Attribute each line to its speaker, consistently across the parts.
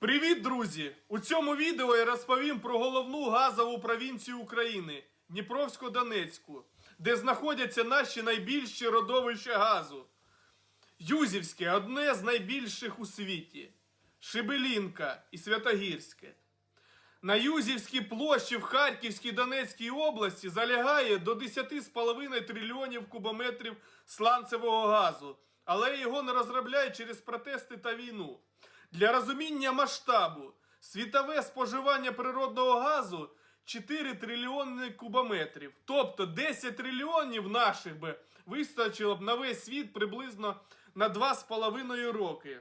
Speaker 1: Привіт, друзі! У цьому відео я розповім про головну газову провінцію України Дніпровсько-Донецьку, де знаходяться наші найбільші родовища газу. Юзівське одне з найбільших у світі, Шебелінка і Святогірське. На Юзівській площі в Харківській Донецькій області залягає до 10,5 трильйонів кубометрів сланцевого газу, але його не розробляють через протести та війну. Для розуміння масштабу світове споживання природного газу 4 трильйони кубометрів. Тобто 10 трильйонів наших би вистачило б на весь світ приблизно на 2,5 роки.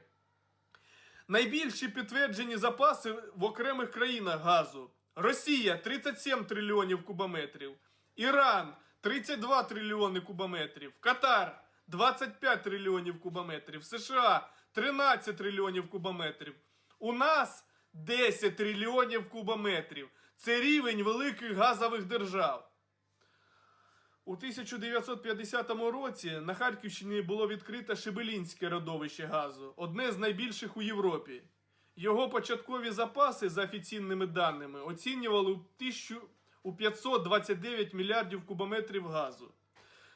Speaker 1: Найбільші підтверджені запаси в окремих країнах газу. Росія 37 трильйонів кубометрів, Іран 32 трильйони кубометрів, Катар 25 трильйонів кубометрів, США 13 трильйонів кубометрів. У нас 10 трильйонів кубометрів. Це рівень великих газових держав. У 1950 році на Харківщині було відкрите Шебелінське родовище газу, одне з найбільших у Європі. Його початкові запаси, за офіційними даними, оцінювали у, 1000 у 529 мільярдів кубометрів газу.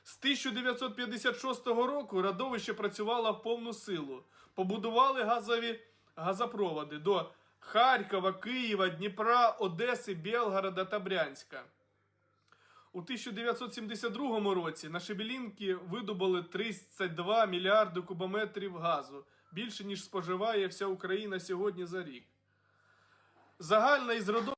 Speaker 1: З 1956 року родовище працювало в повну силу. Побудували газові газопроводи до Харкова, Києва, Дніпра, Одеси, Білгорода та Брянська. У 1972 році на Шебелінки видобули 32 мільярди кубометрів газу, більше ніж споживає вся Україна сьогодні за рік. Загальна із родовищ